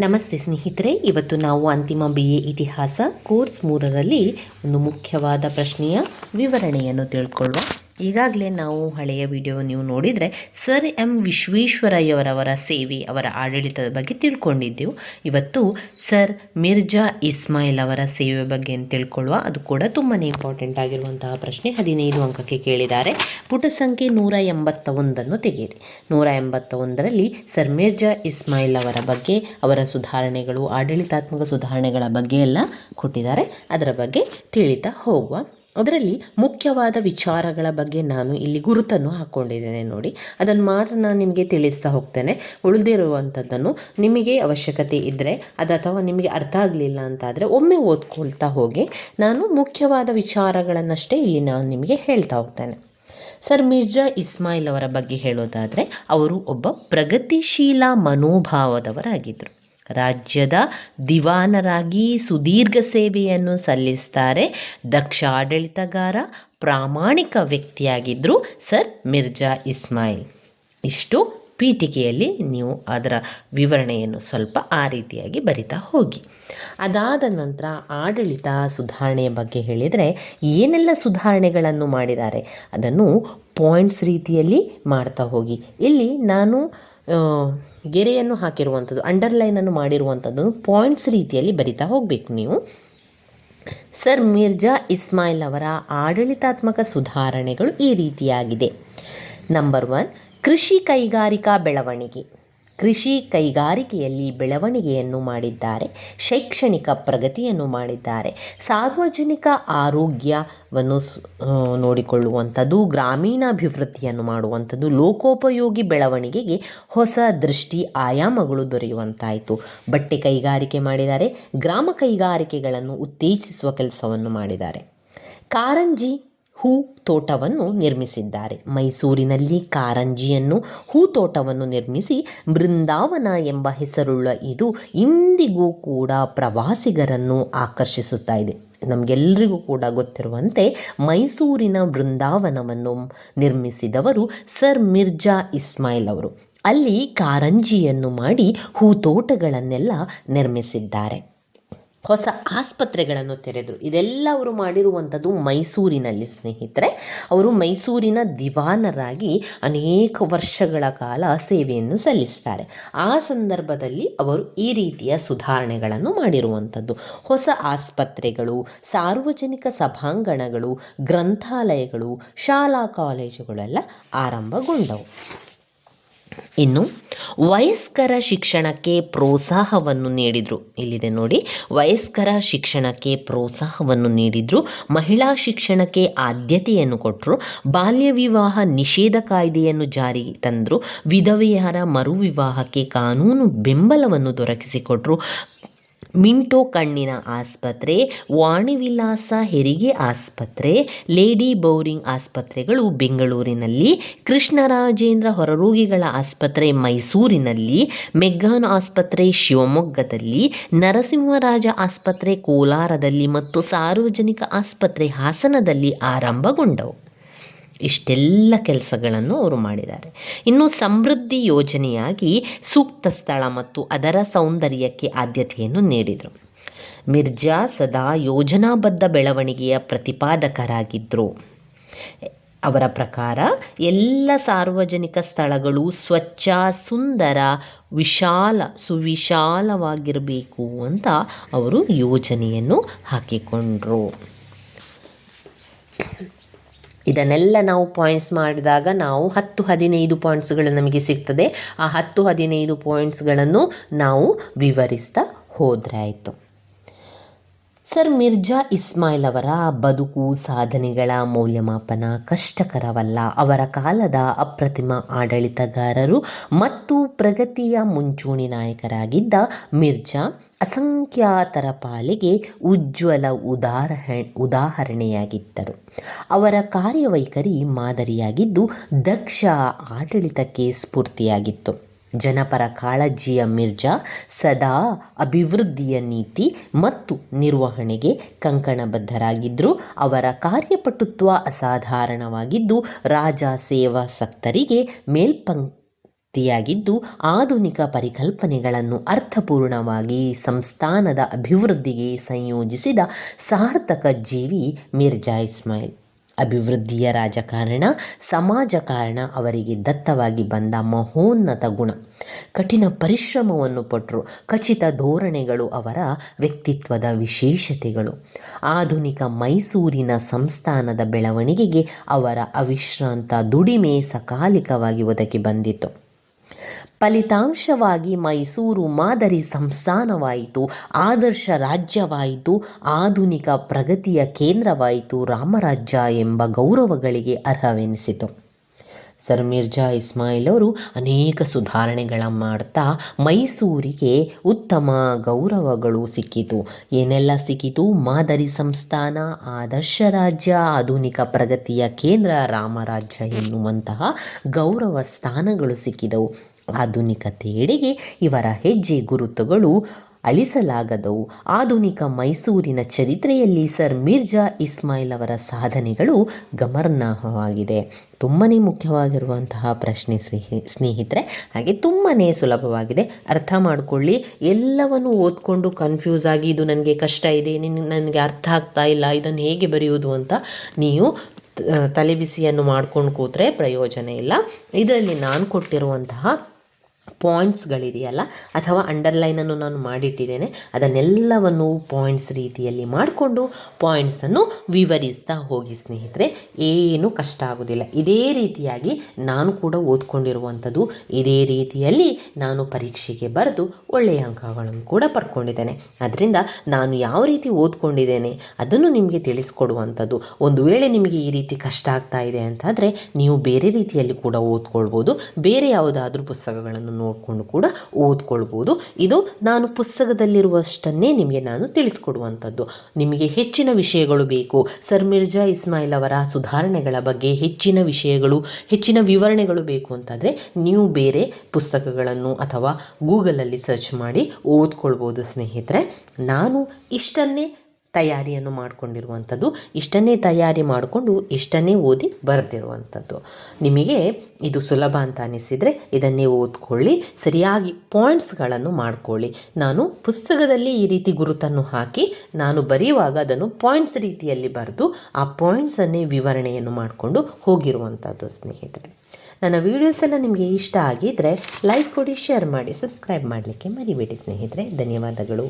ನಮಸ್ತೆ ಸ್ನೇಹಿತರೆ, ಇವತ್ತು ನಾವು ಅಂತಿಮ ಬಿ ಎ ಇತಿಹಾಸ ಕೋರ್ಸ್ ಮೂರರಲ್ಲಿ ಒಂದು ಮುಖ್ಯವಾದ ಪ್ರಶ್ನೆಯ ವಿವರಣೆಯನ್ನು ತಿಳ್ಕೊಳ್ಳುವ ಈಗಾಗಲೇ ನಾವು ಹಳೆಯ ವಿಡಿಯೋ ನೀವು ನೋಡಿದರೆ ಸರ್ ಎಂ ವಿಶ್ವೇಶ್ವರಯ್ಯವರವರ ಸೇವೆ ಅವರ ಆಡಳಿತದ ಬಗ್ಗೆ ತಿಳ್ಕೊಂಡಿದ್ದೆವು. ಇವತ್ತು ಸರ್ ಮಿರ್ಜಾ ಇಸ್ಮಾಯಿಲ್ ಅವರ ಸೇವೆ ಬಗ್ಗೆ ಅಂತ ತಿಳ್ಕೊಳ್ಳುವ, ಅದು ಕೂಡ ತುಂಬಾ ಇಂಪಾರ್ಟೆಂಟ್ ಆಗಿರುವಂತಹ ಪ್ರಶ್ನೆ ಹದಿನೈದು ಅಂಕಕ್ಕೆ ಕೇಳಿದ್ದಾರೆ. ಪುಟ ಸಂಖ್ಯೆ ನೂರ ಎಂಬತ್ತ ಒಂದನ್ನು ತೆಗೆಯಿರಿ. ನೂರ ಎಂಬತ್ತ ಒಂದರಲ್ಲಿ ಸರ್ ಮಿರ್ಜಾ ಇಸ್ಮಾಯಿಲ್ ಅವರ ಬಗ್ಗೆ, ಅವರ ಸುಧಾರಣೆಗಳು, ಆಡಳಿತಾತ್ಮಕ ಸುಧಾರಣೆಗಳ ಬಗ್ಗೆ ಎಲ್ಲ ಕೊಟ್ಟಿದ್ದಾರೆ. ಅದರ ಬಗ್ಗೆ ತಿಳಿತಾ ಹೋಗುವ. ಅದರಲ್ಲಿ ಮುಖ್ಯವಾದ ವಿಚಾರಗಳ ಬಗ್ಗೆ ನಾನು ಇಲ್ಲಿ ಗುರುತನ್ನು ಹಾಕ್ಕೊಂಡಿದ್ದೇನೆ ನೋಡಿ. ಅದನ್ನು ಮಾತ್ರ ನಾನು ನಿಮಗೆ ತಿಳಿಸ್ತಾ ಹೋಗ್ತೇನೆ. ಉಳಿದಿರುವಂಥದ್ದನ್ನು ನಿಮಗೆ ಅವಶ್ಯಕತೆ ಇದ್ದರೆ ಅದು ಅಥವಾ ನಿಮಗೆ ಅರ್ಥ ಆಗಲಿಲ್ಲ ಅಂತಾದರೆ ಒಮ್ಮೆ ಓದ್ಕೊಳ್ತಾ ಹೋಗಿ. ನಾನು ಮುಖ್ಯವಾದ ವಿಚಾರಗಳನ್ನಷ್ಟೇ ಇಲ್ಲಿ ನಾನು ನಿಮಗೆ ಹೇಳ್ತಾ ಹೋಗ್ತೇನೆ. ಸರ್, ಮಿರ್ಜಾ ಇಸ್ಮಾಯಿಲ್ ಅವರ ಬಗ್ಗೆ ಹೇಳೋದಾದರೆ, ಅವರು ಒಬ್ಬ ಪ್ರಗತಿಶೀಲ ಮನೋಭಾವದವರಾಗಿದ್ದರು ರಾಜ್ಯದ ದಿವಾನರಾಗಿ ಸುದೀರ್ಘ ಸೇವೆಯನ್ನು ಸಲ್ಲಿಸ್ತಾರೆ. ದಕ್ಷ ಆಡಳಿತಗಾರ ಪ್ರಾಮಾಣಿಕ ವ್ಯಕ್ತಿಯಾಗಿದ್ದರು ಸರ್ ಮಿರ್ಜಾ ಇಸ್ಮಾಯಿಲ್. ಇಷ್ಟು ಪೀಠಿಕೆಯಲ್ಲಿ ನೀವು ಅದರ ವಿವರಣೆಯನ್ನು ಸ್ವಲ್ಪ ಆ ರೀತಿಯಾಗಿ ಬರಿತಾ ಹೋಗಿ. ಅದಾದ ನಂತರ ಆಡಳಿತ ಸುಧಾರಣೆಯ ಬಗ್ಗೆ ಹೇಳಿದರೆ ಏನೆಲ್ಲ ಸುಧಾರಣೆಗಳನ್ನು ಮಾಡಿದ್ದಾರೆ ಅದನ್ನು ಪಾಯಿಂಟ್ಸ್ ರೀತಿಯಲ್ಲಿ ಮಾಡ್ತಾ ಹೋಗಿ. ಇಲ್ಲಿ ನಾನು ಗೆರೆಯನ್ನು ಹಾಕಿರುವಂಥದ್ದು ಅಂಡರ್ಲೈನನ್ನು ಮಾಡಿರುವಂಥದ್ದು ಪಾಯಿಂಟ್ಸ್ ರೀತಿಯಲ್ಲಿ ಬರಿತಾ ಹೋಗಬೇಕು ನೀವು. ಸರ್ ಮಿರ್ಜಾ ಇಸ್ಮಾಯಿಲ್ ಅವರ ಆಡಳಿತಾತ್ಮಕ ಸುಧಾರಣೆಗಳು ಈ ರೀತಿಯಾಗಿದೆ. ನಂಬರ್ ಒನ್ ಕೃಷಿ ಕೈಗಾರಿಕಾ ಬೆಳವಣಿಗೆ. ಕೃಷಿ ಕೈಗಾರಿಕೆಯಲ್ಲಿ ಬೆಳವಣಿಗೆಯನ್ನು ಮಾಡಿದ್ದಾರೆ, ಶೈಕ್ಷಣಿಕ ಪ್ರಗತಿಯನ್ನು ಮಾಡಿದ್ದಾರೆ. ಸಾರ್ವಜನಿಕ ಆರೋಗ್ಯವನ್ನು ನೋಡಿಕೊಳ್ಳುವಂಥದ್ದು, ಗ್ರಾಮೀಣಾಭಿವೃದ್ಧಿಯನ್ನು ಮಾಡುವಂಥದ್ದು, ಲೋಕೋಪಯೋಗಿ ಬೆಳವಣಿಗೆಗೆ ಹೊಸ ದೃಷ್ಟಿ ಆಯಾಮಗಳು ದೊರೆಯುವಂತಾಯಿತು. ಬಟ್ಟೆ ಕೈಗಾರಿಕೆ ಮಾಡಿದ್ದಾರೆ, ಗ್ರಾಮ ಕೈಗಾರಿಕೆಗಳನ್ನು ಉತ್ತೇಜಿಸುವ ಕೆಲಸವನ್ನು ಮಾಡಿದ್ದಾರೆ. ಕಾರಂಜಿ ಹೂ ತೋಟವನ್ನು ನಿರ್ಮಿಸಿದ್ದಾರೆ. ಮೈಸೂರಿನಲ್ಲಿ ಕಾರಂಜಿಯನ್ನು ಹೂ ತೋಟವನ್ನು ನಿರ್ಮಿಸಿ ಬೃಂದಾವನ ಎಂಬ ಹೆಸರುಳ್ಳ ಇದು ಇಂದಿಗೂ ಕೂಡ ಪ್ರವಾಸಿಗರನ್ನು ಆಕರ್ಷಿಸುತ್ತಾ ಇದೆ. ನಮಗೆಲ್ಲರಿಗೂ ಕೂಡ ಗೊತ್ತಿರುವಂತೆ ಮೈಸೂರಿನ ಬೃಂದಾವನವನ್ನು ನಿರ್ಮಿಸಿದವರು ಸರ್ ಮಿರ್ಜಾ ಇಸ್ಮಾಯಿಲ್ ಅವರು. ಅಲ್ಲಿ ಕಾರಂಜಿಯನ್ನು ಮಾಡಿ ಹೂ ತೋಟಗಳನ್ನೆಲ್ಲ ನಿರ್ಮಿಸಿದ್ದಾರೆ. ಹೊಸ ಆಸ್ಪತ್ರೆಗಳನ್ನು ತೆರೆದರು. ಇದೆಲ್ಲ ಅವರು ಮಾಡಿರುವಂಥದ್ದು ಮೈಸೂರಿನಲ್ಲಿ ಸ್ನೇಹಿತರೆ. ಅವರು ಮೈಸೂರಿನ ದಿವಾನರಾಗಿ ಅನೇಕ ವರ್ಷಗಳ ಕಾಲ ಸೇವೆಯನ್ನು ಸಲ್ಲಿಸ್ತಾರೆ. ಆ ಸಂದರ್ಭದಲ್ಲಿ ಅವರು ಈ ರೀತಿಯ ಸುಧಾರಣೆಗಳನ್ನು ಮಾಡಿರುವಂಥದ್ದು. ಹೊಸ ಆಸ್ಪತ್ರೆಗಳು, ಸಾರ್ವಜನಿಕ ಸಭಾಂಗಣಗಳು, ಗ್ರಂಥಾಲಯಗಳು, ಶಾಲಾ ಕಾಲೇಜುಗಳೆಲ್ಲ ಆರಂಭಗೊಂಡವು. ಇನ್ನು ವಯಸ್ಕರ ಶಿಕ್ಷಣಕ್ಕೆ ಪ್ರೋತ್ಸಾಹವನ್ನು ನೀಡಿದರು. ಇಲ್ಲಿದೆ ನೋಡಿ. ವಯಸ್ಕರ ಶಿಕ್ಷಣಕ್ಕೆ ಪ್ರೋತ್ಸಾಹವನ್ನು ನೀಡಿದರು. ಮಹಿಳಾ ಶಿಕ್ಷಣಕ್ಕೆ ಆದ್ಯತೆಯನ್ನು ಕೊಟ್ಟರು ಬಾಲ್ಯ ವಿವಾಹ ನಿಷೇಧ ಕಾಯ್ದೆಯನ್ನು ಜಾರಿ ತಂದರು. ವಿಧವೆಯರ ಮರು ವಿವಾಹಕ್ಕೆ ಕಾನೂನು ಬೆಂಬಲವನ್ನು ದೊರಕಿಸಿಕೊಟ್ರು. ಮಿಂಟೋ ಕಣ್ಣಿನ ಆಸ್ಪತ್ರೆ, ವಾಣಿವಿಲಾಸ ಹೆರಿಗೆ ಆಸ್ಪತ್ರೆ, ಲೇಡಿ ಬೌರಿಂಗ್ ಆಸ್ಪತ್ರೆಗಳು ಬೆಂಗಳೂರಿನಲ್ಲಿ, ಕೃಷ್ಣರಾಜೇಂದ್ರ ಹೊರರೋಗಿಗಳ ಆಸ್ಪತ್ರೆ ಮೈಸೂರಿನಲ್ಲಿ, ಮೆಗ್ಗಾನ್ ಆಸ್ಪತ್ರೆ ಶಿವಮೊಗ್ಗದಲ್ಲಿ, ನರಸಿಂಹರಾಜ ಆಸ್ಪತ್ರೆ ಕೋಲಾರದಲ್ಲಿ ಮತ್ತು ಸಾರ್ವಜನಿಕ ಆಸ್ಪತ್ರೆ ಹಾಸನದಲ್ಲಿ ಆರಂಭಗೊಂಡವು. ಇಷ್ಟೆಲ್ಲ ಕೆಲಸಗಳನ್ನು ಅವರು ಮಾಡಿದ್ದಾರೆ. ಇನ್ನು ಸಮೃದ್ಧಿ ಯೋಜನೆಯಾಗಿ ಸೂಕ್ತ ಸ್ಥಳ ಮತ್ತು ಅದರ ಸೌಂದರ್ಯಕ್ಕೆ ಆದ್ಯತೆಯನ್ನು ನೀಡಿದರು. ಮಿರ್ಜಾ ಸದಾ ಯೋಜನಾಬದ್ಧ ಬೆಳವಣಿಗೆಯ ಪ್ರತಿಪಾದಕರಾಗಿದ್ದರು ಅವರ ಪ್ರಕಾರ ಎಲ್ಲ ಸಾರ್ವಜನಿಕ ಸ್ಥಳಗಳು ಸ್ವಚ್ಛ, ಸುಂದರ, ವಿಶಾಲ, ಸುವಿಶಾಲವಾಗಿರಬೇಕು ಅಂತ ಅವರು ಯೋಜನೆಯನ್ನು ಹಾಕಿಕೊಂಡ್ರು. ಇದನ್ನೆಲ್ಲ ನಾವು ಪಾಯಿಂಟ್ಸ್ ಮಾಡಿದಾಗ ನಾವು ಹತ್ತು ಹದಿನೈದು ಪಾಯಿಂಟ್ಸ್ಗಳು ನಮಗೆ ಸಿಗ್ತದೆ. ಆ ಹತ್ತು ಹದಿನೈದು ಪಾಯಿಂಟ್ಸ್ಗಳನ್ನು ನಾವು ವಿವರಿಸ್ತಾ ಹೋದರೆ ಆಯಿತು. ಸರ್, ಮಿರ್ಜಾ ಇಸ್ಮಾಯಿಲ್ ಅವರ ಬದುಕು, ಸಾಧನೆಗಳ ಮೌಲ್ಯಮಾಪನ ಕಷ್ಟಕರವಲ್ಲ. ಅವರ ಕಾಲದ ಅಪ್ರತಿಮ ಆಡಳಿತಗಾರರು ಮತ್ತು ಪ್ರಗತಿಯ ಮುಂಚೂಣಿ ನಾಯಕರಾಗಿದ್ದ ಮಿರ್ಜಾ ಅಸಂಖ್ಯಾತರ ಪಾಲಿಗೆ ಉಜ್ವಲ ಉದಾಹ ಉದಾಹರಣೆಯಾಗಿದ್ದರು. ಅವರ ಕಾರ್ಯವೈಖರಿ ಮಾದರಿಯಾಗಿದ್ದು ದಕ್ಷ ಆಡಳಿತಕ್ಕೆ ಸ್ಫೂರ್ತಿಯಾಗಿತ್ತು. ಜನಪರ ಕಾಳಜಿಯ ಮಿರ್ಜಾ ಸದಾ ಅಭಿವೃದ್ಧಿಯ ನೀತಿ ಮತ್ತು ನಿರ್ವಹಣೆಗೆ ಕಂಕಣಬದ್ಧರಾಗಿದ್ದರು. ಅವರ ಕಾರ್ಯಪಟುತ್ವ ಅಸಾಧಾರಣವಾಗಿದ್ದು ರಾಜ ಸೇವಾಸಕ್ತರಿಗೆ ಮೇಲ್ಪಂಕ್ ವ್ಯಕ್ತಿಯಾಗಿದ್ದು ಆಧುನಿಕ ಪರಿಕಲ್ಪನೆಗಳನ್ನು ಅರ್ಥಪೂರ್ಣವಾಗಿ ಸಂಸ್ಥಾನದ ಅಭಿವೃದ್ಧಿಗೆ ಸಂಯೋಜಿಸಿದ ಸಾರ್ಥಕ ಜೀವಿ ಮಿರ್ಜಾ ಇಸ್ಮಾಯಿಲ್. ಅಭಿವೃದ್ಧಿಯ ರಾಜಕಾರಣ, ಸಮಾಜ ಕಾರಣ ಅವರಿಗೆ ದತ್ತವಾಗಿ ಬಂದ ಮಹೋನ್ನತ ಗುಣ. ಕಠಿಣ ಪರಿಶ್ರಮವನ್ನು ಪಟ್ಟರು ಖಚಿತ ಧೋರಣೆಗಳು ಅವರ ವ್ಯಕ್ತಿತ್ವದ ವಿಶೇಷತೆಗಳು. ಆಧುನಿಕ ಮೈಸೂರಿನ ಸಂಸ್ಥಾನದ ಬೆಳವಣಿಗೆಗೆ ಅವರ ಅವಿಶ್ರಾಂತ ದುಡಿಮೆ ಸಕಾಲಿಕವಾಗಿ ಒದಗಿ ಬಂದಿತು ಫಲಿತಾಂಶವಾಗಿ ಮೈಸೂರು ಮಾದರಿ ಸಂಸ್ಥಾನವಾಯಿತು, ಆದರ್ಶ ರಾಜ್ಯವಾಯಿತು, ಆಧುನಿಕ ಪ್ರಗತಿಯ ಕೇಂದ್ರವಾಯಿತು ರಾಮರಾಜ್ಯ ಎಂಬ ಗೌರವಗಳಿಗೆ ಅರ್ಹವೆನಿಸಿತು. ಸರ್ ಮಿರ್ಜಾ ಇಸ್ಮಾಯಿಲ್ ಅವರು ಅನೇಕ ಸುಧಾರಣೆಗಳ ಮಾಡ್ತಾ ಮೈಸೂರಿಗೆ ಉತ್ತಮ ಗೌರವಗಳು ಸಿಕ್ಕಿತು. ಏನೆಲ್ಲ ಸಿಕ್ಕಿತು? ಮಾದರಿ ಸಂಸ್ಥಾನ, ಆದರ್ಶ ರಾಜ್ಯ, ಆಧುನಿಕ ಪ್ರಗತಿಯ ಕೇಂದ್ರ, ರಾಮರಾಜ್ಯ ಎನ್ನುವಂತಹ ಗೌರವ ಸ್ಥಾನಗಳು ಸಿಕ್ಕಿದವು. ಆಧುನಿಕತೆಯೆಡೆಗೆ ಇವರ ಹೆಜ್ಜೆ ಗುರುತುಗಳು ಅಳಿಸಲಾಗದವು. ಆಧುನಿಕ ಮೈಸೂರಿನ ಚರಿತ್ರೆಯಲ್ಲಿ ಸರ್ ಮಿರ್ಜಾ ಇಸ್ಮಾಯಿಲ್ ಅವರ ಸಾಧನೆಗಳು ಗಮನಾರ್ಹವಾಗಿದೆ. ತುಂಬಾ ಮುಖ್ಯವಾಗಿರುವಂತಹ ಪ್ರಶ್ನೆ ಸ್ನೇಹಿ ಸ್ನೇಹಿತರೆ, ಹಾಗೆ ತುಂಬಾ ಸುಲಭವಾಗಿದೆ. ಅರ್ಥ ಮಾಡಿಕೊಳ್ಳಿ. ಎಲ್ಲವನ್ನು ಓದ್ಕೊಂಡು ಕನ್ಫ್ಯೂಸ್ ಆಗಿ ಇದು ನನಗೆ ಕಷ್ಟ ಇದೆ ನನಗೆ ಅರ್ಥ ಆಗ್ತಾ ಇಲ್ಲ, ಇದನ್ನು ಹೇಗೆ ಬರೆಯುವುದು ಅಂತ ನೀವು ತಲೆಬಿಸಿಯನ್ನು ಮಾಡ್ಕೊಂಡು ಕೂತ್ರೆ ಪ್ರಯೋಜನ ಇಲ್ಲ. ಇದರಲ್ಲಿ ನಾನು ಕೊಟ್ಟಿರುವಂತಹ ಪಾಯಿಂಟ್ಸ್ಗಳಿದೆಯಲ್ಲ ಅಥವಾ ಅಂಡರ್ಲೈನನ್ನು ನಾನು ಮಾಡಿಟ್ಟಿದ್ದೇನೆ. ಅದನ್ನೆಲ್ಲವನ್ನು ಪಾಯಿಂಟ್ಸ್ ರೀತಿಯಲ್ಲಿ ಮಾಡಿಕೊಂಡು ಪಾಯಿಂಟ್ಸನ್ನು ವಿವರಿಸ್ತಾ ಹೋಗಿ ಸ್ನೇಹಿತರೆ. ಏನು ಕಷ್ಟ ಆಗೋದಿಲ್ಲ. ಇದೇ ರೀತಿಯಾಗಿ ನಾನು ಕೂಡ ಓದ್ಕೊಂಡಿರುವಂಥದ್ದು, ಇದೇ ರೀತಿಯಲ್ಲಿ ನಾನು ಪರೀಕ್ಷೆಗೆ ಬರೆದು ಒಳ್ಳೆಯ ಅಂಕಗಳನ್ನು ಕೂಡ ಪಡ್ಕೊಂಡಿದ್ದೇನೆ. ಅದರಿಂದ ನಾನು ಯಾವ ರೀತಿ ಓದ್ಕೊಂಡಿದ್ದೇನೆ ಅದನ್ನು ನಿಮಗೆ ತಿಳಿಸ್ಕೊಡುವಂಥದ್ದು. ಒಂದು ವೇಳೆ ನಿಮಗೆ ಈ ರೀತಿ ಕಷ್ಟ ಆಗ್ತಾ ಇದೆ ಅಂತಾದರೆ ನೀವು ಬೇರೆ ರೀತಿಯಲ್ಲಿ ಕೂಡ ಓದ್ಕೊಳ್ಬೋದು. ಬೇರೆ ಯಾವುದಾದ್ರೂ ಪುಸ್ತಕಗಳನ್ನು ನೋಡಿಕೊಂಡು ಕೂಡ ಓದ್ಕೊಳ್ಬೋದು. ಇದು ನಾನು ಪುಸ್ತಕದಲ್ಲಿರುವಷ್ಟನ್ನೇ ನಿಮಗೆ ನಾನು ತಿಳಿಸ್ಕೊಡುವಂಥದ್ದು. ನಿಮಗೆ ಹೆಚ್ಚಿನ ವಿಷಯಗಳು ಬೇಕು. ಸರ್ ಮಿರ್ಜಾ ಇಸ್ಮಾಯಿಲ್ ಅವರ ಸುಧಾರಣೆಗಳ ಬಗ್ಗೆ ಹೆಚ್ಚಿನ ವಿಷಯಗಳು, ಹೆಚ್ಚಿನ ವಿವರಣೆಗಳು ಬೇಕು ಅಂತಾದರೆ ನೀವು ಬೇರೆ ಪುಸ್ತಕಗಳನ್ನು ಅಥವಾ ಗೂಗಲಲ್ಲಿ ಸರ್ಚ್ ಮಾಡಿ ಓದ್ಕೊಳ್ಬೋದು ಸ್ನೇಹಿತರೆ. ನಾನು ಇಷ್ಟನ್ನೇ ತಯಾರಿಯನ್ನು ಮಾಡಿಕೊಂಡಿರುವಂಥದ್ದು. ಇಷ್ಟನ್ನೇ ತಯಾರಿ ಮಾಡಿಕೊಂಡು ಇಷ್ಟನ್ನೇ ಓದಿ ಬರೆದಿರುವಂಥದ್ದು. ನಿಮಗೆ ಇದು ಸುಲಭ ಅಂತ ಅನಿಸಿದರೆ ಇದನ್ನೇ ಓದ್ಕೊಳ್ಳಿ, ಸರಿಯಾಗಿ ಪಾಯಿಂಟ್ಸ್ಗಳನ್ನು ಮಾಡಿಕೊಳ್ಳಿ. ನಾನು ಪುಸ್ತಕದಲ್ಲಿ ಈ ರೀತಿ ಗುರುತನ್ನು ಹಾಕಿ, ನಾನು ಬರೆಯುವಾಗ ಅದನ್ನು ಪಾಯಿಂಟ್ಸ್ ರೀತಿಯಲ್ಲಿ ಬರೆದು, ಆ ಪಾಯಿಂಟ್ಸನ್ನೇ ವಿವರಣೆಯನ್ನು ಮಾಡಿಕೊಂಡು ಹೋಗಿರುವಂಥದ್ದು ಸ್ನೇಹಿತರೆ. ನನ್ನ ವೀಡಿಯೋಸ್ ಎಲ್ಲ ನಿಮಗೆ ಇಷ್ಟ ಆಗಿದ್ದರೆ ಲೈಕ್ ಕೊಡಿ ಶೇರ್ ಮಾಡಿ ಸಬ್ಸ್ಕ್ರೈಬ್ ಮಾಡಲಿಕ್ಕೆ ಮರಿಬೇಡಿ ಸ್ನೇಹಿತರೆ. ಧನ್ಯವಾದಗಳು.